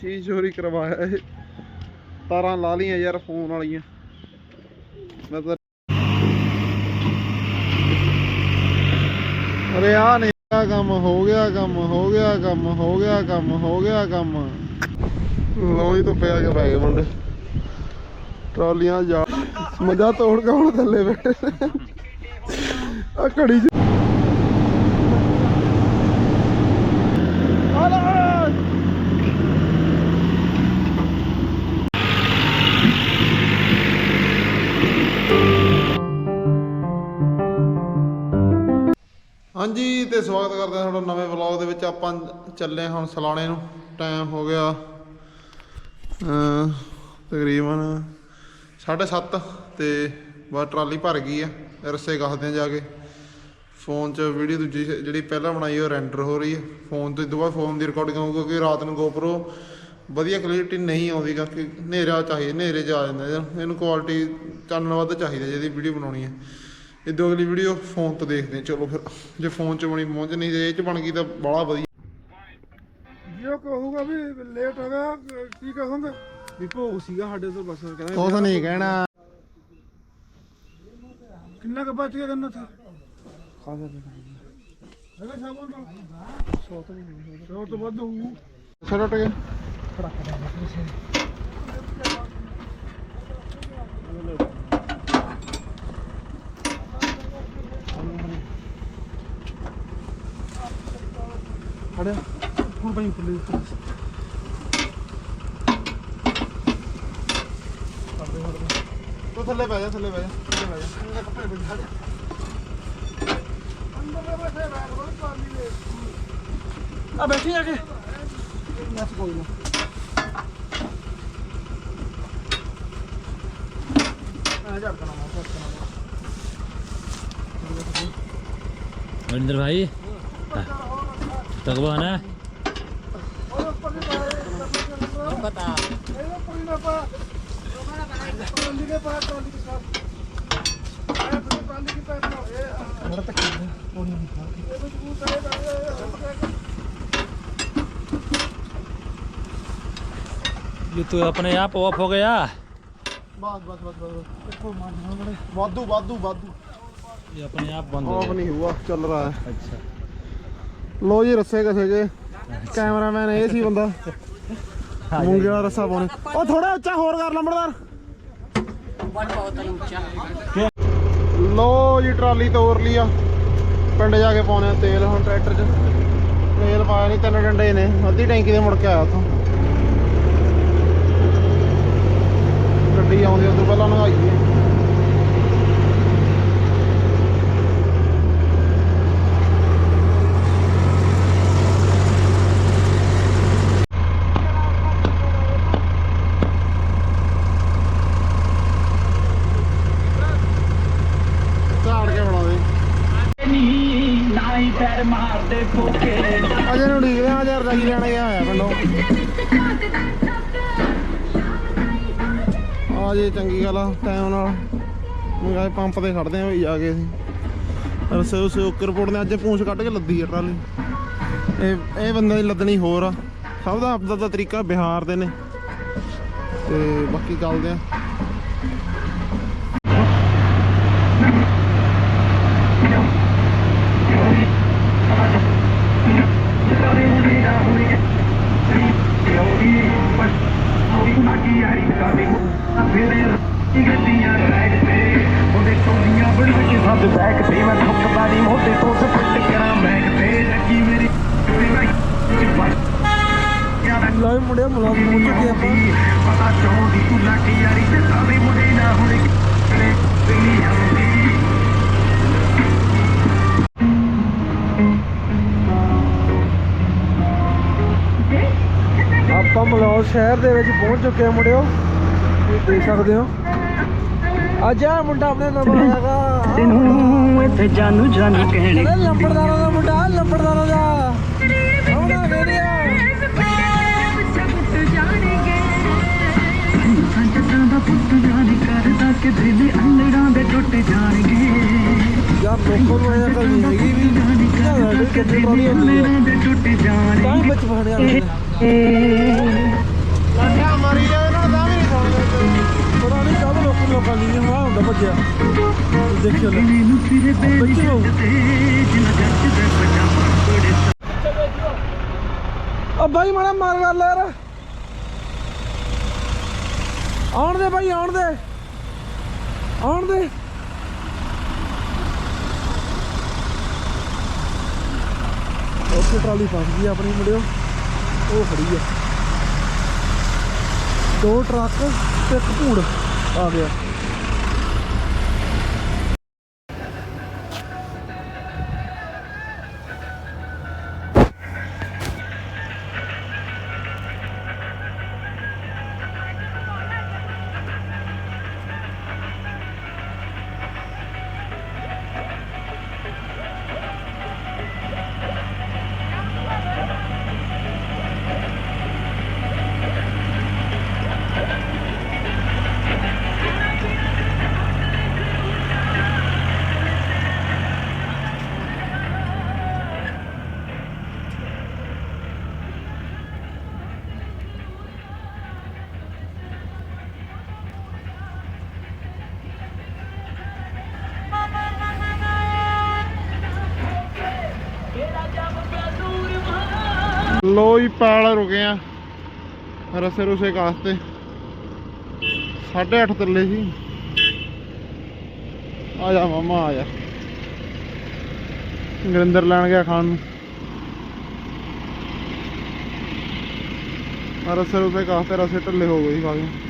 ਚੀਜ਼ ਚੋਰੀ ਕਰਵਾਇਆ ਇਹ। ਤਾਰਾਂ ਲਾ ਲੀਆਂ ਯਾਰ ਫੋਨ ਵਾਲੀਆਂ। ਮੈਂ ਤਾਂ ਅਰੇ ਆ ਨਹੀਂ ਆ ਕੰਮ ਹੋ ਗਿਆ, ਕੰਮ ਹੋ ਗਿਆ, ਕੰਮ ਹੋ ਗਿਆ, ਕੰਮ ਹੋ ਗਿਆ, ਕੰਮ। ਲੋ ਜੀ ਤੋਂ ਪਿਆ ਕੇ ਪੈ ਗਏ ਮੁੰਡੇ। ਟਰਾਲੀਆਂ ਜਾ ਮਜਾ ਤੋੜ ਕੇ ਹੁਣ ਥੱਲੇ ਬੈਠੇ ਆ ਘੜੀ ਸਵਾਗਤ ਕਰਦੇ ਹਾਂ ਤੁਹਾਡਾ ਨਵੇਂ ਵਲੌਗ ਦੇ ਵਿੱਚ। ਆਪਾਂ ਚੱਲੇ ਹਾਂ ਹੁਣ ਸਲਾਣੇ ਨੂੰ। ਟਾਈਮ ਹੋ ਗਿਆ ਅਮ ਤਕਰੀਬਨ 7:30 ਤੇ ਬਸ ਟਰਾਲੀ ਭਰ ਗਈ ਆ। ਰਸੇ ਕੱਸਦੇ ਆ ਜਾ ਕੇ। ਫੋਨ 'ਚ ਵੀਡੀਓ ਦੂਜੀ ਜਿਹੜੀ ਪਹਿਲਾਂ ਬਣਾਈ ਉਹ ਰੈਂਡਰ ਹੋ ਰਹੀ ਹੈ ਫੋਨ ਤੋਂ ਦੁਬਾਰਾ ਫੋਨ ਦੀ ਰਿਕਾਰਡਿੰਗ ਹੋਊਗੀ, ਕਿਉਂਕਿ ਰਾਤ ਨੂੰ GoPro ਵਧੀਆ ਕੁਆਲਿਟੀ ਨਹੀਂ ਆਉਂਦੀ ਕਿਉਂਕਿ ਹਨੇਰਾ ਚਾਹੀਦਾ ਹਨੇਰੇ 'ਚ ਆ ਜਾਂਦਾ ਇਹਨੂੰ ਕੁਆਲਿਟੀ ਚਾਨਣ ਵੱਧ ਚਾਹੀਦਾ, ਜਿਹਦੀ ਵੀਡੀਓ ਬਣਾਉਣੀ ਹੈ ਇਦੋਂ ਅਗਲੀ ਵੀਡੀਓ ਫੋਨ ਤੋਂ ਦੇਖਦੇ ਹਾਂ। ਚਲੋ ਫਿਰ ਜੇ ਫੋਨ 'ਚ ਬਣੀ ਪਹੁੰਚ ਨਹੀਂ ਜੇ ਇਹ 'ਚ ਬਣ ਗਈ ਤਾਂ ਬੜਾ ਵਧੀਆ। ਜੇ ਕਹੂਗਾ ਵੀ ਲੇਟ ਹੋ ਗਿਆ ਕੀ ਕਹੋਗੇ? ਵੀ ਭੋਗ ਸੀਗਾ ਸਾਡੇ ਤੋਂ ਬਸ ਕਹਿੰਦਾ ਕੁਛ ਨਹੀਂ ਕਹਿਣਾ। ਕਿੰਨਾ ਕੁ ਬਚ ਗਿਆ ਗੰਨਾ ਤੇ ਖਾਸਾ ਹੈਗਾ ਸਾਬਣ ਦਾ 100 ਤੋਂ ਨਹੀਂ 100 ਤੋਂ ਵੱਧ ਹੋਊ ਛੋਟਾ ਟਕੇ ਖੜਿਆ। ਹੁਣ ਬਾਈ ਖੁੱਲੇ ਤੂੰ ਥੱਲੇ ਬਹਿ ਜਾ ਥੱਲੇ ਬਹਿ ਜਾ ਥੱਲੇ ਬਹਿ ਜਾ। ਇਹਦੇ ਕੱਪੜੇ ਬਈ ਖੜ ਅੰਦਰ ਬੈਠੇ ਬੈਠ ਬੋਲ ਪਾਣੀ ਦੇ ਆ ਬੈਠੀ ਜਾ ਕੇ ਨੱਚ ਕੋਈ ਨਾ। ਆ ਜਾ ਕਰਨਾ ਮੌਕਾ ਕਰਨਾ ਅੰਦਰ ਭਾਈ। Takbo na. ये तो अपने आप ऑफ हो गया बस बस बस बस वादू वादू वादू ये अपने आप बंद हो गया। ऑफ नहीं हुआ चल रहा है अच्छा ਲੋ ਜੀ ਰੱਸੇ ਕਸੇ ਗਏ ਕੈਮਰਾਮੈਨ ਇਹ ਸੀ ਬੰਦਾ। ਮੂੰਗੇ ਵਾਲਾ ਰੱਸਾ ਪਾਉਣੇ? ਉਹ ਥੋੜਾ ਉੱਚਾ ਹੋਰ ਕਰ ਲੰਬੜਦਾਰ। ਲੋ ਜੀ ਟਰਾਲੀ ਤੋਰ ਲਈ ਆ। ਪਿੰਡ ਜਾ ਕੇ ਪਾਉਣੇ ਤੇਲ ਹੁਣ ਟਰੈਕਟਰ 'ਚ। ਤੇਲ ਪਾਇਆ ਨਹੀਂ ਤਿੰਨ ਡੰਡੇ ਨੇ। ਅੱਧੀ ਟੈਂਕੀ ਦੇ ਮੁੜ ਕੇ ਆਇਆ ਉੱਥੋਂ। ਗੱਡੀ ਆਉਂਦੀ ਉਦੋਂ ਪਹਿਲਾਂ ਨਹਾਈਏ ਝਾੜ ਕੇ ਬਣਾ ਦੇ ਅਜੇ ਨੂੰ ਡੀਕਦੇ ਆ ਯਾਰ ਰਜੀ ਲੈਣ ਗਿਆ ਹੋਇਆ ਪਿੰਡੋਂ। ਆ ਜੇ, ਚੰਗੀ ਗੱਲ ਆ ਟਾਈਮ ਨਾਲ। ਮੰਗਾਏ ਪੰਪ ਤੇ ਖੜਦੇ ਆ ਵੀ ਜਾ ਕੇ ਅਸੀਂ। ਰਸੇ ਉਸੇ ਓਕੇ ਨੇ ਅੱਜ ਪੂੰਛ ਕੱਢ ਕੇ ਲੱਦੀ ਆ ਟਰਾਲੀ। ਇਹ ਇਹ ਬੰਦੇ ਦੀ ਲੱਦਣੀ ਹੋਰ ਆ। ਸਭ ਦਾ ਆਪਦਾ ਦਾ ਤਰੀਕਾ, ਬਿਹਾਰ ਦੇ ਨੇ। ਤੇ ਬਾਕੀ ਚੱਲਦੇ ਆ। ਸਭ ਬੈਕ ਤੇ ਮੈਂ ਠੁੱਕਦਾ ਨਹੀਂ ਮੋਢੇ ਤੋਂ ਸਪੱਟ ਕਰਾਂ ਬੈਕ ਤੇ ਲੱਗੀ ਮੇਰੀ ਲੈ ਮੁੰਡਿਆ ਮੁਲਾਜ਼ਮ ਪਹੁੰਚ ਚੁੱਕੇ ਆਪਾਂ ਪਤਾ ਚਾਹੁੰਦੀ ਤੂੰ ਲਾਟੀ ਯਾਰੀ ਤੇ ਸਾਰੇ ਮੁੰਡੇ ਨਾ ਹੁਣ ਪੀਲੀ ਆਉਂਦੀ। ਆਪਾਂ ਮਲੌਦ ਸ਼ਹਿਰ ਦੇ ਵਿੱਚ ਪਹੁੰਚ ਚੁੱਕੇ ਆ ਮੁੰਡਿਓ। ਤੁਸੀਂ ਦੇਖ ਸਕਦੇ ਹੋ। ਅੱਜ ਆ ਮੁੰਡਾ ਆਪਣੇ ਨਵਾਂ ਆਇਆਗਾ ਤੈਨੂੰ ਇੱਥੇ ਜਾਨੂ ਜਾਨੀ ਕਹਿਣੇ ਕਹਿੰਦਾ ਲੰਬੜਦਾਰਾਂ ਦਾ ਮੁੰਡਾ ਲੰਬੜਦਾਰਾਂ ਦਾ। ਆਉਣਾ ਵੇਰਿਆ ਸੰਜਤਾਂ ਦਾ ਪੁੱਤ ਜਾਣੇ ਕਰਦਾ ਕਿ ਦਿਲ ਅੰਦਰਾਂ ਦੇ ਟੁੱਟ ਜਾਣਗੇ ਯਾਰ ਲੋਕਾਂ ਨੂੰ ਇਹ ਅਕਲ ਨਹੀਂ ਹੈਗੀ ਵੀ। ਜਾਣੇ ਸਾਡੇ ਕਿ ਕਿੱਥੇ ਦਿਲ ਟਰਾਲੀ ਹੁੰਦੀ ਹੈ ਅੰਦਰਾਂ ਦੇ ਟੁੱਟ ਤਾਂ ਹੀ ਜਾਣਗੇ ਵਿੱਚ ਫੜਿਆ ਹੋਇਆ ਵੱਜਿਆ ਦੇਖਿਓ ਲੈ। ਬੱਚੇ ਹੋ ਆ ਬਾਈ ਮਾੜਾ ਮਾਰ ਗੱਲ ਯਾਰ। ਆਉਣ ਦੇ ਬਾਈ ਆਉਣ ਦੇ। ਆਉਣ ਦੇ। ਉੱਥੇ ਟਰਾਲੀ ਫਸ ਗਈ ਆਪਣੀ ਮੁੰਡਿਓ। ਉਹ ਖੜੀ ਆ। ਦੋ ਟਰੱਕ ਤੇ ਇੱਕ ਭੂੜ। ਆ ਗਿਆ ਲੋ ਜੀ ਪਾਲ ਰੁਕੇ ਆ ਰਸੇ ਰੁਸੇ ਕਾਸਤੇ। 8:30 ਤੱਲੇ ਸੀ। ਆ ਜਾ ਮਾਮਾ, ਆ ਜਾ। ਨਰਿੰਦਰ ਲੈਣ ਗਿਆ ਖਾਣ ਨੂੰ। ਆ ਰਸੇ ਰੁਸੇ ਕਾਸਤੇ, ਰਸੇ ਢੱਲੇ ਹੋ ਗਏ ਸੀ ਕਾਫੀ।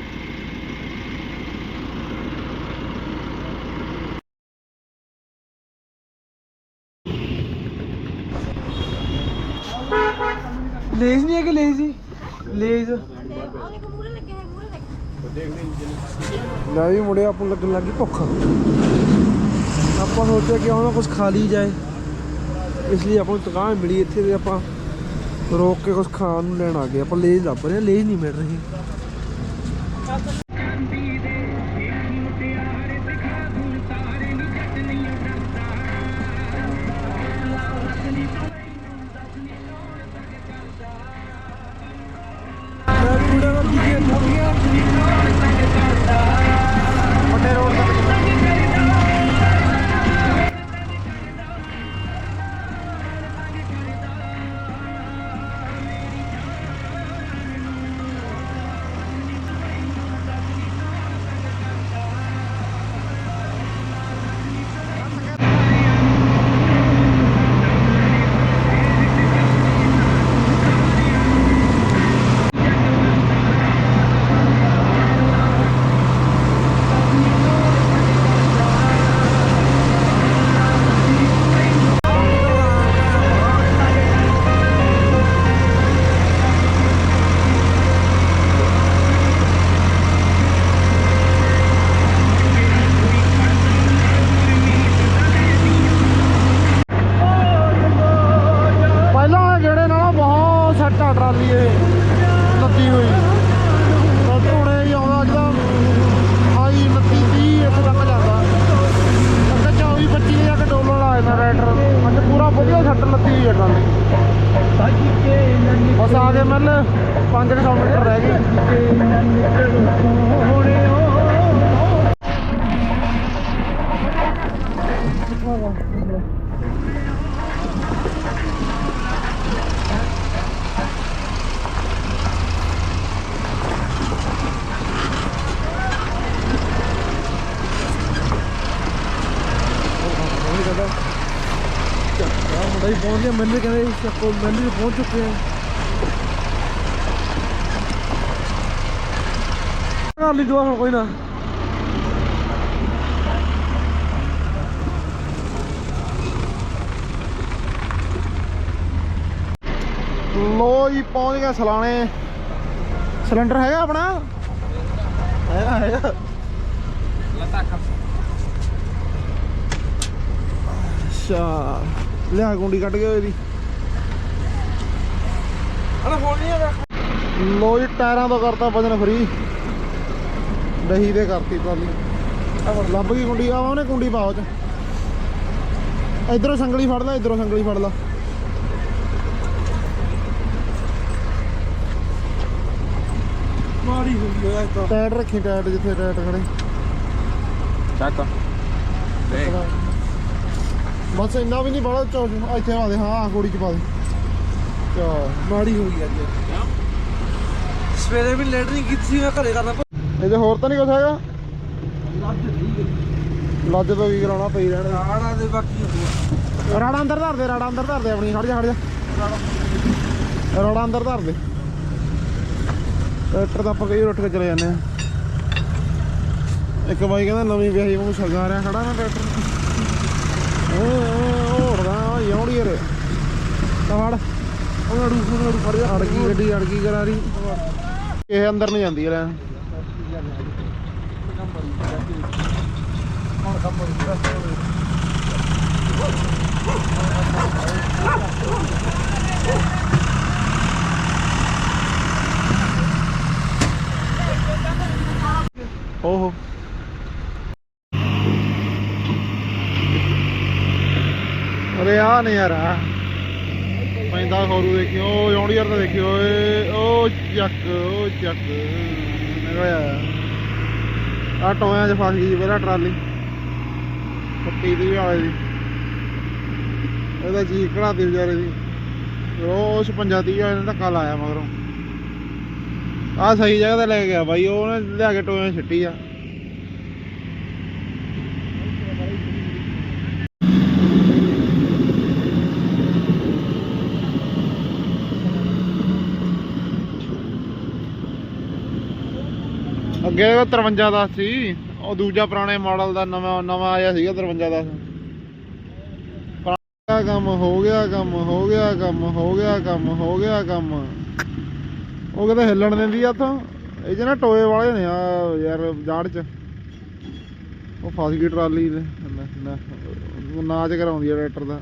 ਲੇਜ਼ ਨਹੀਂ ਹੈ ਕਿ ਲੇਜ਼ ਹੀ। ਲੇਜ਼। ਉਹਦੇ ਕੋ ਲੈ ਵੀ ਮੁੰਡੇ, ਆਪਾਂ ਨੂੰ ਲੱਗਣ ਲੱਗੀ ਭੁੱਖ। ਆਪਾਂ ਸੋਚਿਆ ਕਿ ਉਹਨਾਂ ਕੁਝ ਖਾ ਲਈ ਜਾਏ। ਇਸ ਲਈ ਆਪਾਂ ਨੂੰ ਦੁਕਾਨ ਮਿਲੀ ਇੱਥੇ ਤੇ ਆਪਾਂ ਰੋਕ ਕੇ ਕੁਝ ਖਾਣ ਨੂੰ ਲੈਣ ਆ ਗਏ। ਆਪਾਂ ਲੇਜ਼ ਲੱਭ ਰਹੇ ਹਾਂ, ਲੇਜ਼ ਨਹੀਂ ਮਿਲ ਰਹੀ। ਪਹੁੰਚ ਗਏ, ਮੈਨੂੰ ਕਹਿੰਦੇ ਚੱਕੋ, ਮੈਨੂੰ ਵੀ ਪਹੁੰਚ ਚੁੱਕੇ ਆ। ਕਰ ਲਈ ਦੁਆ ਕੋਈ ਨਾ। ਲੋ ਜੀ, ਪਹੁੰਚ ਗਿਆ ਸਲਾਣੇ। ਸਿਲੰਡਰ ਹੈਗਾ ਆਪਣਾ? ਹੈਗਾ ਹੈਗਾ। ਅੱਛਾ। ਲਿਆ ਗੁੰਡੀ ਕੱਢ ਕੇ ਇਹਦੀ ਅਣਾ ਫੋਨ ਨਹੀਂ ਹੈਗਾ। ਲੋ ਜੀ ਟਾਇਰਾਂ ਤੋਂ ਕਰਤਾ ਵਜਨ ਫਰੀ ਦਹੀਂ ਦੇ ਕਰਤੀ ਟਰਾਲੀ। ਲੱਭ ਗਈ ਗੁੰਡੀ ਆ ਉਹਨੇ ਗੁੰਡੀ ਪਾਓ ਚ। ਇਧਰੋਂ ਸੰਗਲੀ ਫੜ ਲੈ ਇਧਰੋਂ ਸੰਗਲੀ ਫੜ ਲੈ। ਮਾੜੀ ਹੋਈ ਹੋਇਆ ਤਾਂ। ਟਾਇਰ ਰੱਖੀ ਟਾਇਰ ਜਿੱਥੇ ਟਾਇਰ ਖੜੇ। ਚੱਕ। ਬਸ ਇੰਨਾ ਵੀ ਨਹੀਂ ਬੜਾ ਚੌ ਇੱਥੇ ਪਾ ਦੇ ਹਾਂ ਗੋੜੀ ਚ ਪਾ ਦੇ। ਚਾ ਮਾੜੀ ਹੋ ਗਈ ਅੱਜ। ਸਵੇਰੇ ਵੀ ਲੇਟ ਨਹੀਂ ਕੀਤੀ ਸੀ ਮੈਂ ਘਰੇ ਕਰਨਾ ਇਹਦੇ ਹੋਰ ਤਾਂ ਨਹੀਂ ਕੁਛ ਹੈਗਾ। ਲੱਜ ਤੋਂ ਕੀ ਕਰਾਉਣਾ ਪਈ ਰਹਿਣ ਆੜਾ ਦੇ ਬਾਕੀ ਰਾੜਾ ਅੰਦਰ ਧਰ ਦੇ ਰਾੜਾ ਅੰਦਰ ਧਰ ਦੇ ਆਪਣੀ ਖੜ ਜਾ ਰਾੜਾ ਅੰਦਰ ਧਰ ਦੇ। ਟਰੈਕਟਰ ਤਾਂ ਆਪਾਂ ਕਈ ਉੱਠ ਕੇ ਚਲੇ ਜਾਂਦੇ ਆ। ਇੱਕ ਬਾਈ ਕਹਿੰਦਾ ਨਵੀਂ ਵਿਆਹੀ ਵਾਂਗੂ ਛਗਾ ਰਿਆ ਖੜਾ ਨਾ ਟਰੈਕਟਰ। ਓ ਓੜਦਾ ਯੌੜੀ ਫੜ ਉਹ ਗੱਡੀ ਅੜ ਕਰਾਰੀ ਇਹ ਅੰਦਰ ਨਹੀਂ ਜਾਂਦੀ ਲੈ ਓਹੋ ਅਰੇ ਆ ਨੇ ਯਾਰ, ਆ। ਪੈਂਦਾ ਖੋਰੂ ਦੇਖਿਓ ਉਹ ਜੌਂਡੀ ਯਾਰ ਤਾਂ ਦੇਖਿਓ ਓਏ ਉਹ ਚੱਕ ਉਹ ਚੱਕ। ਨਿਕਲਿਆ ਆ ਟੋਇਆਂ 'ਚ ਫਸ ਗਈ ਪਹਿਲਾਂ ਟਰਾਲੀ। ਪੱਟੀ ਦੀ ਵਾਲੇ ਦੀ। ਇਹਦਾ ਜੀ ਕਢਾਤੀ ਵਿਚਾਰੇ ਦੀ। ਉਹ 56 30 ਵਾਲੇ ਧੱਕਾ ਲਾਇਆ ਮਗਰੋਂ। ਆ ਸਹੀ ਜਗ੍ਹਾ ਤੇ ਲੈ ਗਿਆ ਬਾਈ, ਉਹਨੇ ਲਿਆ ਕੇ ਟੋਇਆਂ ਛੱਟੀ ਆ। ਅੱਗੇ ਉਹ 53 ਦਾ ਸੀ, ਉਹ ਦੂਜਾ ਪੁਰਾਣੇ ਮਾਡਲ ਦਾ ਨਵਾਂ ਨਵਾਂ ਆਇਆ ਸੀਗਾ 53 ਦਾ ਪੁਰਾਣਾ ਕੰਮ ਹੋ ਗਿਆ, ਕੰਮ ਹੋ ਗਿਆ, ਕੰਮ ਹੋ ਗਿਆ, ਕੰਮ ਹੋ ਗਿਆ, ਕੰਮ। ਉਹ ਕਹਿੰਦਾ ਹਿੱਲਣ ਦਿੰਦੀ ਆ ਤਾਂ ਇਹ ਚ ਨਾ ਟੋਏ ਵਾਲੇ ਨੇ ਆ ਯਾਰ, ਜਾੜ ਚ। ਉਹ ਫਸ ਗਈ ਟਰਾਲੀ ਦੇ ਨਾਚ ਕਰਾਉਂਦੀ ਆ ਟਰੈਕਟਰ ਦਾ।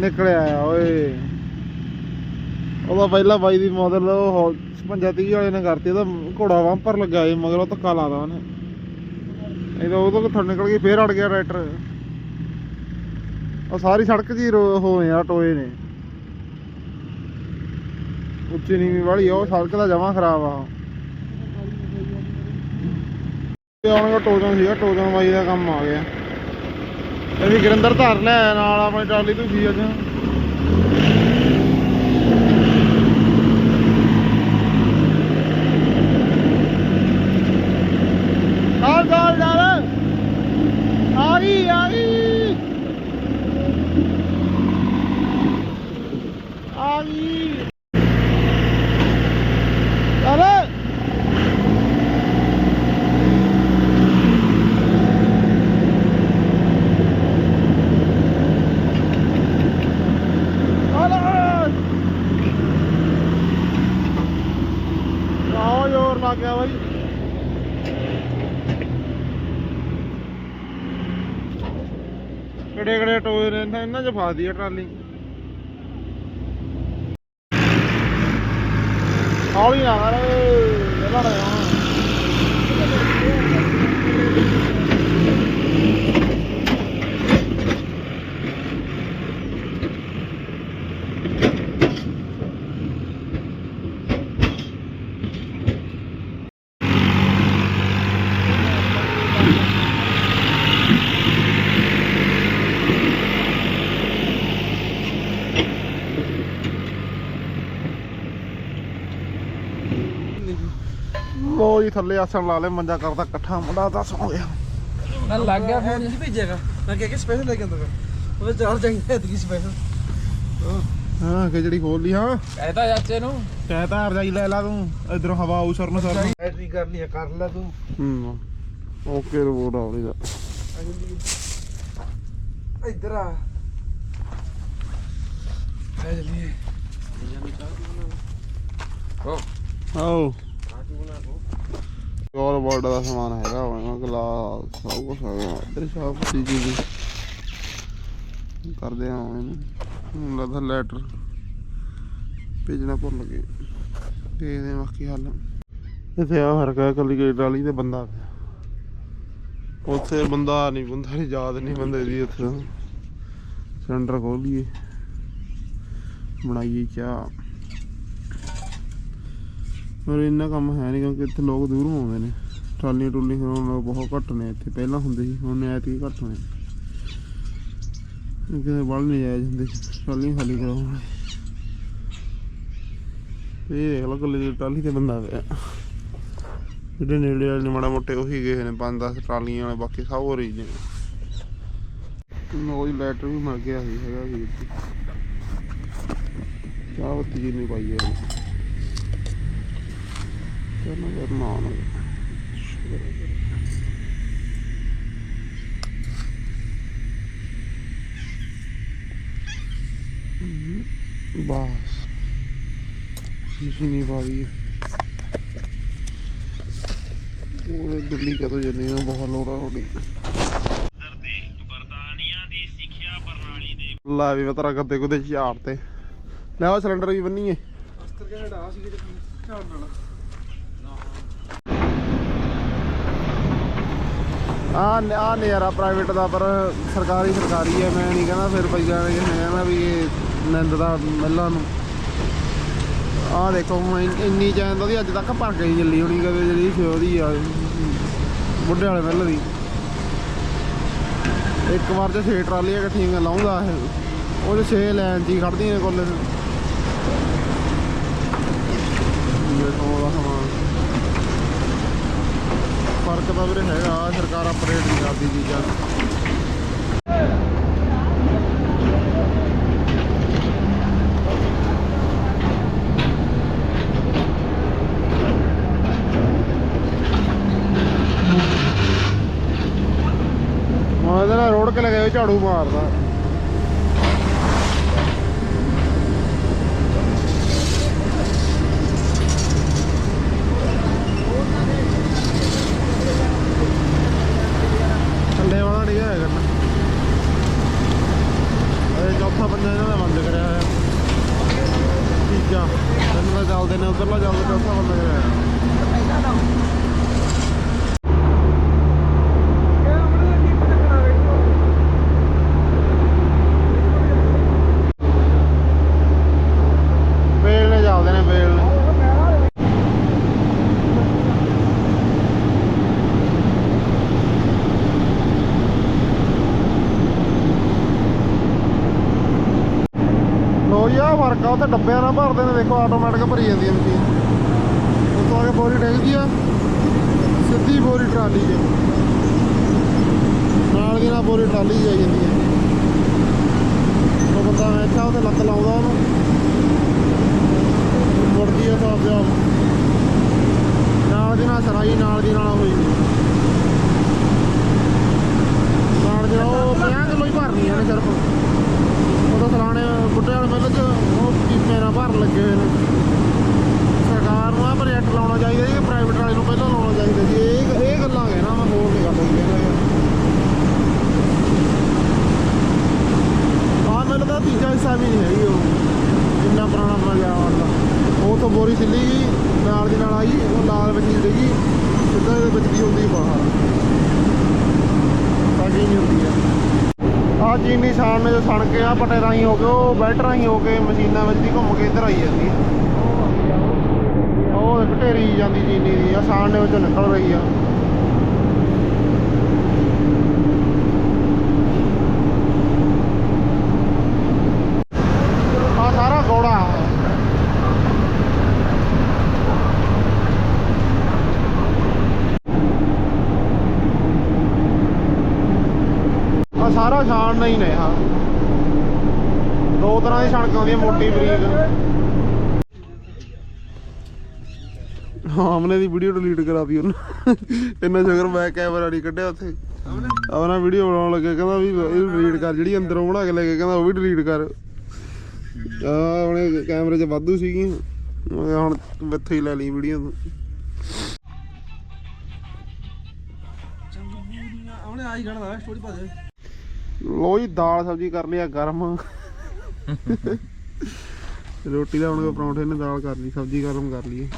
ਨਿਕਲਿਆ ਆ ਓਏ। ਉਹਦਾ ਪਹਿਲਾਂ ਬਾਈ ਦੀ ਮੋਦਲ ਉਹ 55 ਵਾਲੇ ਨੇ ਕਰਤੀ ਉਹਦਾ ਘੋੜਾ ਵਾਂਪਰ ਲੱਗਾ ਏ ਮਗਰ ਉਹ ਧੱਕਾ ਲਾਦਾ ਉਹਨੇ। ਇਹ ਤਾਂ ਉਹ ਤੋਂ ਕਿੱਥੋਂ ਨਿਕਲ ਗਈ ਫੇਰ ਅੜ ਗਿਆ ਟਰੈਕਟਰ। ਉਹ ਸਾਰੀ ਸੜਕ 'ਚ ਹੀ ਹੋਏ ਆ ਟੋਏ ਨੇ। ਉੱਚੀ ਨੀਵੀਂ ਵਾਲੀ ਆ, ਉਹ ਸੜਕ ਦਾ ਜਮਾ ਖਰਾਬ ਆ। ਇਹ ਆਉਣਗਾ ਟੋਜਨ ਸੀਗਾ ਟੋਜਨ ਬਾਈ ਦਾ ਕੰਮ ਆ ਗਿਆ। ਇਹ ਵੀ ਗਰਿੰਦਰ ਧਰ ਲੈ ਆਇਆ ਨਾਲ ਆਪਣੀ ਟਰਾਲੀ ਤੋਂ ਅੱਜ ਚੱਲ ਚੱਲ ਚੱਲ ਆ ਗਈ ਆ ਗਈ ਆ ਗਈ ਚੱਲ ਚੱਲ ਆਓ ਜ਼ੋਰ ਲੱਗ ਗਿਆ ਬਾਈ ਕਿਹੜੇ ਕਿਹੜੇ ਟੋਏ ਨੇ ਇਹਨਾਂ- ਇਹਨਾਂ ਚ ਫਸਦੀ ਆ ਟਰਾਲੀ। ਹੌਲੀ ਨਾ ਕਰ ਇਹਦਾ ਨਾ ਜਾਣਾ ਲੋ ਜੀ ਥੱਲੇ ਆਸਣ ਲਾ ਲੈ ਮੰਜਾ ਕਰਦਾ ਇਕੱਠਾ ਮੁੰਡਾ ਤਾਂ ਸੌ ਗਿਆ। ਨਾ ਲੱਗ ਗਿਆ ਫੋਨ। ਨਹੀਂ ਭੇਜੇਗਾ? ਮੈਂ ਕਿਹਾ ਕਿ ਸਪੈਸ਼ਲ ਲੈ ਕੇ ਆਂਦਾ ਉਹ ਚਾਰ ਚਾਹੀਦਾ ਇਤਨੀ ਸਪੈਸ਼ਲ ਹਾਂ ਕਿ ਜਿਹੜੀ ਖੋਲ ਲਈ ਹਾਂ। ਕਹਿਤਾ ਚਾਚੇ ਨੂੰ। ਕਹਿਤਾ ਰਜਾਈ ਲੈ ਲਾ ਤੂੰ ਇਧਰੋਂ ਹਵਾ ਆਉ ਸਰਨ ਸਰ ਬੈਟਰੀ ਕਰਨੀ ਹੈ ਕਰ ਲੈ ਤੂੰ। ਹੂੰ ਓਕੇ ਰਿਪੋਰਟ ਆਉਣੀ ਦਾ ਇੱਧਰ ਆ। ਲੈ ਜਲੀਏ ਆਓ। ਆਓ ਆ ਤੂੰ ਨਾ ਹੋਰ ਬੋਰਡ ਦਾ ਸਮਾਨ ਹੈਗਾ ਉਹਨਾਂ ਗਲਾਸ, ਸਭ ਕੁਝ ਹੈਗਾ ਇਧਰ ਸ਼ਾਪ ਦੀ ਜੀ ਕਰਦੇ ਆ ਇਹਨੂੰ। ਲੱਗਦਾ ਲੈਟਰ ਭੇਜਣਾ ਭੁੱਲ ਗਏ। ਦੇਖਦੇ ਬਾਕੀ ਹੱਲ। ਇੱਥੇ ਆ ਹਰਕਾ ਕੱਲੀ ਗੇਟ ਵਾਲੀ ਤੇ ਬੰਦਾ ਪਿਆ। ਉੱਥੇ ਬੰਦਾ ਨਹੀਂ ਬੰਦਾ ਨਹੀਂ ਯਾਦ ਨਹੀਂ ਬੰਦੇ ਦੀ ਉੱਥੇ। ਸਿਲੰਡਰ ਖੋਲੀਏ ਬਣਾਈਏ ਚਾਹ। ਪਰ ਇੰਨਾ ਕੰਮ ਹੈ ਨਹੀਂ ਕਿਉਂਕਿ ਇੱਥੇ ਲੋਕ ਦੂਰੋਂ ਆਉਂਦੇ ਨੇ। ਟਰਾਲੀਆਂ ਟੁੱਲੀਆਂ ਹੁਣ ਬਹੁਤ ਘੱਟ ਨੇ ਇੱਥੇ। ਪਹਿਲਾਂ ਹੁੰਦੇ ਸੀ, ਹੁਣ ਐਤਕੀ ਘੱਟ ਹੋਏ ਕਿਤੇ ਬਲ ਨਹੀਂ ਜਾਇਜ਼ ਹੁੰਦੇ ਟਰਾਲੀਆਂ ਖਾਲੀ ਕਰਾਉਣ ਇਹ ਦੇਖ ਲਓ ਟਰਾਲੀ ਤੇ ਬੰਦਾ ਪਿਆ। ਜਿਹੜੇ ਨੇੜੇ ਵਾਲੇ ਨੇ, ਮਾੜਾ ਮੋਟੇ ਉਹੀ ਗਏ ਨੇ 5-10 ਟਰਾਲੀਆਂ ਵਾਲੇ, ਬਾਕੀ ਸਭ ਹੋ ਰਹੀ ਨੇ ਨੋਈ ਲੈਟਰ ਵੀ ਮਰ ਗਿਆ ਸੀ, ਹੈਗਾ ਵੀਰ ਚਾਹ ਬੱਤੀ ਜੀ ਨਹੀਂ ਪਾਈ ਹੈ ਕਰਨਾ ਕਰਨਾ ਆਉਣਾ ਬਸ ਮਸ਼ੀਨੀ ਪਾ ਦੀ ਉਹ ਦਿੱਲੀ ਕਦੋਂ ਜੰਨੇ ਆ ਬਹੁਤ ਲੋੜਾ ਹੋਣੀ ਬਰਤਾਨੀਆ ਦੀ ਸਿੱਖਿਆ ਪ੍ਰਣਾਲੀ ਦੇ ਲਾ ਵੀ ਮੈਂ ਤੇਰਾ ਗੱਦੇ ਗੁੱਦੇ ਝਾੜ ਤੇ। ਲੈ ਉਹ ਸਿਲੰਡਰ ਵੀ ਬੰਨੀਏ ਅਸਤਰ ਕੇ ਢਾ ਸੀ ਝਾੜ ਨਾਲ। ਆ ਆ ਨਜ਼ਾਰਾ ਪ੍ਰਾਈਵੇਟ ਦਾ, ਪਰ ਸਰਕਾਰੀ ਸਰਕਾਰੀ ਹੈ, ਮੈਂ ਨਹੀਂ ਕਹਿੰਦਾ ਫਿਰ ਪਈਆਂ ਨੇ ਕਿਸੇ ਨੇ ਕਹਿੰਦਾ ਵੀ ਇਹ ਨੰਦ ਦਾ ਮੱਲਾਂ ਨੂੰ। ਆ ਦੇਖੋ ਇੰਨੀ ਚੈਨ ਉਹਦੀ ਅੱਜ ਤੱਕ ਭਰ ਕੇ ਚੱਲੀ ਹੋਣੀ, ਕਦੇ ਜਿਹੜੀ ਸੀ ਆ, ਬੁੱਢੇ ਵਾਲੇ ਮੱਲ ਦੀ। ਇੱਕ ਵਾਰ ਤੇ ਛੇ ਟਰਾਲੀਆਂ ਇਕੱਠੀਆਂ ਲਾਉਂਦਾ ਇਹ। ਉਹਦੇ ਛੇ ਲੈਣ ਦੀ ਖੜਦੀਆਂ ਨੇ ਕੋਲੇ। ਦੇਖੋ ਉਹਦਾ ਸਮਾਨ। ਫ਼ਰਕ ਤਾਂ ਵੀਰੇ ਹੈਗਾ ਸਰਕਾਰ ਅਪਡੇਟ ਨਹੀਂ ਕਰਦੀ ਚੀਜ਼ਾਂ ਨੂੰ। ਮੈਂ ਕੇ ਲਗਾਇਆ ਝਾੜੂ ਮਾਰਦਾ ਥੱਲੇ ਵਾਲਾ ਨਹੀਂ ਹੈਗਾ ਕਰਨਾ ਇਹ ਚੌਥਾ ਬੰਦਾ ਇਹਨਾਂ ਦਾ ਬੰਦ ਕਰਿਆ ਹੋਇਆ ਤੀਜਾ ਤਿੰਨ ਦਾ ਚੱਲਦੇ ਨੇ ਉਧਰਲਾ ਚੱਲਦਾ ਚੌਥਾ ਬੰਦ ਕਰਿਆ ਹੋਇਆ ਬੇਲ ਨੇ ਚੱਲਦੇ ਨੇ ਬੇਲ ਨੇ ਲੋ ਯਾ ਡੱਬਿਆਂ ਨਾਲ ਭਰਦੇ ਨੇ, ਦੇਖੋ ਆਟੋਮੈਟਿਕ ਭਰੀ ਜਾਂਦੀ ਹੈ ਮਸ਼ੀਨ ਉਸ ਤੋਂ ਆ ਬੋਰੀ ਡੇਗਦੀ ਆ। ਸਿੱਧੀ ਬੋਰੀ ਟਰਾਲੀ 'ਚ ਨਾਲ ਦੀ ਨਾਲ ਬੋਰੀ ਟਰਾਲੀ 'ਚ ਆਈ ਜਾਂਦੀ ਹੈ। ਉਹ ਬੰਦਾ ਬੈਠਾ ਉਹਦੇ ਲੱਤ ਲਾਉਂਦਾ ਉਹਨੂੰ। ਮੁੜਦੀ ਆ ਤਾਂ ਆਪਦੇ ਨਾਲ ਦੀ ਨਾਲ ਸਰਾਈ, ਨਾਲ ਦੀ ਨਾਲ ਹੋਈ ਨਾਲ ਦੀ ਨਾਲ ਉਹ 50 ਕਿਲੋ ਹੀ ਭਰਨੀ ਆ ਨੇ ਸਿਰਫ। ਉਹਦਾ ਸਲਾਣੇ ਬੁੱਢੇ ਵਾਲੇ ਮਿੱਲ 'ਚ ਉਹ ਪੀਪੇ ਨਾਲ ਭਰਨ ਲੱਗੇ ਹੋਏ ਨੇ। ਸਰਕਾਰ ਨੂੰ ਆ ਪ੍ਰੋਜੈਕਟ ਲਾਉਣਾ ਚਾਹੀਦਾ ਜੀ ਪ੍ਰਾਈਵੇਟ ਵਾਲੇ ਨੂੰ ਪਹਿਲਾਂ ਲਾਉਣਾ ਚਾਹੀਦਾ ਜੀ। ਇਹ ਇਹ ਗੱਲਾਂ ਕਹਿਣਾ ਮੈਂ ਹੋਰ ਨਹੀਂ ਗੱਲ ਕਹਿੰਦਾ ਆ ਮਿਲ ਦਾ ਤੀਜਾ ਹਿੱਸਾ ਵੀ ਨਹੀਂ ਹੈਗੀ ਉਹ। ਇੰਨਾ ਪੁਰਾਣਾ ਪੰਜਾਬ ਦਾ। ਉਹ ਤੋਂ ਬੋਰੀ ਸਿੱਲੀ ਗਈ ਨਾਲ ਦੀ ਨਾਲ ਆਈ, ਉਹ ਲਾਲ ਵਿੱਚ ਡਿੱਗੀ ਸਿੱਧਾ ਇਹਦੇ ਵਿੱਚ ਦੀ ਹੁੰਦੀ ਬਾਹਰ। ਤਾਂ ਕੀ ਨਹੀਂ ਹੁੰਦੀ ਆ। ਆ ਚੀਨੀ ਛਾਣ ਨੇ ਜੋ ਛਣ ਕੇ ਆ ਪਟੇ ਰਾਹੀਂ ਹੋ ਕੇ, ਉਹ ਬੈਲਟ ਰਾਹੀਂ ਹੋ ਕੇ ਮਸ਼ੀਨਾਂ ਵਿੱਚ ਦੀ ਘੁੰਮ ਕੇ ਇੱਧਰ ਆਈ ਜਾਂਦੀ ਹੈ ਉਹ ਇੱਕ ਢੇਰੀ ਜਾਂਦੀ ਚੀਨੀ ਦੀ, ਆ ਛਾਣ ਦੇ ਵਿੱਚੋਂ ਨਿਕਲ ਰਹੀ ਆ ਸਾਰਾ ਗੋੜਾ ਆ ਸਾਰਾ ਛਾਣ ਨਹੀਂ ਨੇ ਆ। ਦੋ ਤਰ੍ਹਾਂ ਦੀ ਛਣਕ ਆਉਂਦੀ ਮੋਟੀ ਬਰੀਕ। ਹਾਂ ਦੀ ਵੀਡੀਓ ਡਿਲੀਟ ਕਰਾਤੀ ਉਹਨੇ। ਇੰਨਾ ਸ਼ੁਕਰ ਮੈਂ ਕੈਮਰਾ ਨਹੀਂ ਕੱਢਿਆ ਉੱਥੇ। ਆਪਣਾ ਵੀਡੀਓ ਬਣਾਉਣ ਲੱਗੇ, ਕਹਿੰਦਾ ਵੀ ਇਹਨੂੰ ਡਿਲੀਟ ਕਰ, ਜਿਹੜੀ ਅੰਦਰੋਂ ਬਣਾ ਕੇ ਲੈ ਕੇ ਕਹਿੰਦਾ ਉਹ ਵੀ ਡਿਲੀਟ ਕਰ। ਆ ਆਪਣੇ ਕੈਮਰੇ 'ਚ ਵਾਧੂ ਸੀਗੀ। ਹੁਣ ਇੱਥੇ ਹੀ ਲੈ ਲਈ ਵੀਡੀਓ ਤੂੰ। ਉਹਨੇ ਆਈ ਖੜਦਾ ਸਟੋਰੀ ਪਾ ਦੇ। ਲੋ ਦਾਲ ਸਬਜ਼ੀ ਕਰ ਲਿਆ ਗਰਮ। ਰੋਟੀ ਦਾ ਹੁਣ ਪਰੌਂਠੇ ਨੇ, ਦਾਲ ਕਰ ਲਈ, ਸਬਜ਼ੀ ਗਰਮ ਕਰ ਲਈ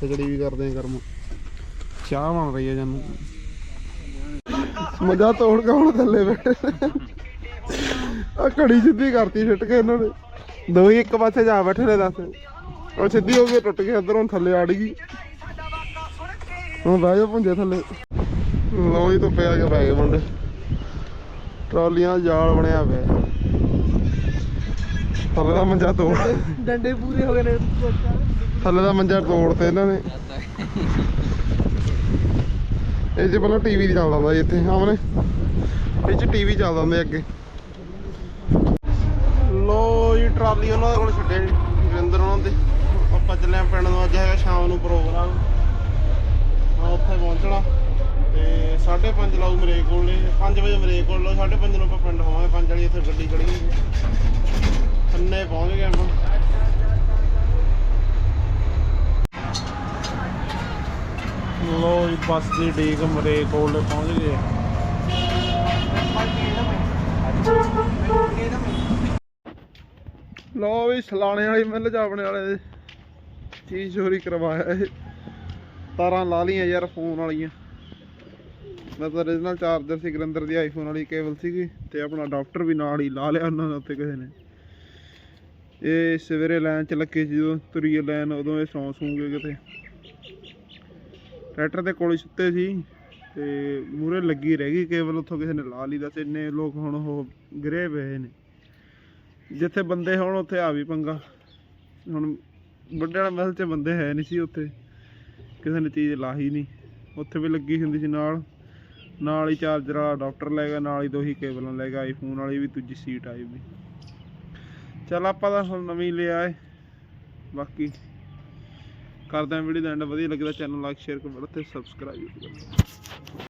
ਖਿਚੜੀ ਵੀ ਕਰਦੇ ਆ ਗਰਮ। ਚਾਹ ਬਣ ਰਹੀ ਹੈ ਜਾਨੂੰ। ਮਜ਼ਾ ਤੋੜ ਕੇ ਹੁਣ ਥੱਲੇ ਬੈਠੇ ਆ ਘੜੀ ਸਿੱਧੀ ਕਰਤੀ ਛਿੱਟ ਕੇ ਇਹਨਾਂ ਨੇ। ਦੋ ਹੀ ਇੱਕ ਪਾਸੇ ਜਾ ਬੈਠੇ ਨੇ ਦੱਸ। ਉਹ ਸਿੱਧੀ ਹੋ ਗਈ, ਟੁੱਟ ਕੇ ਉਧਰੋਂ ਥੱਲੇ ਆੜ ਗਈ। ਹੁਣ ਬਹਿ ਜਾ ਭੁੰਜੇ ਥੱਲੇ। ਲੋ ਜੀ ਧੁੱਪੇ ਆ ਕੇ ਬਹਿ ਗਏ ਮੁੰਡੇ। ਟਰਾਲੀਆਂ ਜਾਲ ਬਣਿਆ ਪਿਆ। ਥੱਲੇ ਦਾ ਮੰਜਾ ਤੋੜ। ਡੰਡੇ ਪੂਰੇ ਹੋ ਗਏ ਨੇ। ਥੱਲੇ ਦਾ ਮੰਜਾ ਤੋੜ ਤੇ ਇਹਨਾਂ ਨੇ। ਇਹ 'ਚ ਪਹਿਲਾਂ ਟੀਵੀ ਚੱਲਦਾ ਹੁੰਦਾ ਸੀ ਇੱਥੇ ਆਮਨੇ ਇਹ 'ਚ ਟੀਵੀ ਚੱਲਦਾ ਹੁੰਦਾ ਅੱਗੇ। ਲੋ ਜੀ ਟਰਾਲੀ ਉਹਨਾਂ ਦੇ ਕੋਲ ਛੱਡੇ ਜਰਿੰਦਰ ਉਹਨਾਂ ਦੇ। ਆਪਾਂ ਚੱਲੇ ਆਂ ਪਿੰਡ ਨੂੰ ਅੱਜ ਹੈਗਾ ਸ਼ਾਮ ਨੂੰ ਪ੍ਰੋਗਰਾਮ। ਹੁਣ ਉੱਥੇ ਪਹੁੰਚਣਾ। ਤੇ 5:30 ਲਾਉ ਮੇਰੇ ਕੋਲ 5 ਵਜੇ ਮਰੇ ਕੋਲ ਲਓ 5:30 ਨੂੰ ਆਪਾਂ ਪਿੰਡ ਹੋਵਾਂਗੇ 5 ਵਾਲੀ ਇੱਥੇ ਗੱਡੀ ਖੜੀ ਹੈ। ਖੰਨੇ ਪਹੁੰਚ ਗਏ ਆਪਾਂ। ਲੋ ਜੀ, ਬੱਸ ਦੀ ਡੀਕ ਮਰੇ ਕੋਲ ਪਹੁੰਚ ਗਏ। ਲੋ ਵੀ, ਸਲਾਣੇ ਵਾਲੀ ਮਿਲ ਜਾ ਆਪਣੇ ਵਾਲੇ ਦੇ। ਚੀਜ਼ ਚੋਰੀ ਕਰਵਾਇਆ ਇਹ। ਤਾਰਾਂ ਲਾ ਲੀਆਂ ਯਾਰ, ਫੋਨ ਵਾਲੀਆਂ। ਮੈਂ ਤਾਂ origignal ਚਾਰਜਰ ਸੀ, ਗਰਿੰਦਰ ਦੀ ਆਈਫੋਨ ਵਾਲੀ ਕੇਬਲ ਸੀਗੀ ਤੇ ਆਪਣਾ ਡਾਕਟਰ ਵੀ ਨਾਲ ਹੀ ਲਾ ਲਿਆ ਉਹਨਾਂ ਨੇ ਉੱਥੇ ਕਿਸੇ ਨੇ। ਇਹ ਸਵੇਰੇ ਲਾਈਨ ਚ ਲੱਗੇ ਸੀ, ਜਦੋਂ ਤੁਰੀ ਲਾਈਨ ਉਦੋਂ ਇਹ ਸੌਂ ਸੂਗੇ ਕਿਤੇ। ਟਰੈਕਟਰ ਦੇ ਕੋਲ ਹੀ ਸੁੱਤੇ ਸੀ ਤੇ ਮੂਰੇ ਲੱਗੀ ਰਹਿ ਗਈ ਕੇਵਲ ਉੱਥੋਂ ਕਿਸੇ ਨੇ ਲਾ ਲਈ। ਦੱਸ ਇੰਨੇ ਲੋਕ ਹੁਣ ਉਹ ਗਿਰੇ ਪਏ ਨੇ। ਜਿੱਥੇ ਬੰਦੇ ਹੋਣ, ਉੱਥੇ ਆ ਵੀ ਪੰਗਾ। ਹੁਣ ਵੱਡੇ ਵਾਲਾ ਮਹਿਲ 'ਚ ਬੰਦੇ ਹੈ ਨਹੀਂ ਸੀ ਉੱਥੇ। ਕਿਸੇ ਨੇ ਚੀਜ਼ ਲਾਹੀ ਨਹੀਂ। ਉੱਥੇ ਵੀ ਲੱਗੀ ਹੁੰਦੀ ਸੀ ਨਾਲ। ਨਾਲ ਹੀ ਚਾਰਜਰ ਵਾਲਾ ਡਾਕਟਰ ਲੈ ਗਿਆ, ਨਾਲ ਹੀ ਦੋ ਹੀ ਕੇਬਲਾਂ ਲੈ ਗਿਆ ਆਈਫੋਨ ਵਾਲੀ ਵੀ, ਦੂਜੀ ਸੀਟ ਆਈ ਵੀ। ਚੱਲ ਆਪਾਂ ਤਾਂ ਹੁਣ ਨਵੀਂ ਲਿਆ ਏ ਬਾਕੀ ਕਰਦੇ ਆਂ ਵੀਡੀਓ ਦਾ ਐਂਡ ਵਧੀਆ ਲੱਗਦਾ ਚੈਨਲ ਲਾਈਕ ਸ਼ੇਅਰ ਕਰੋ ਤੇ ਸਬਸਕ੍ਰਾਈਬ ਕਰੋ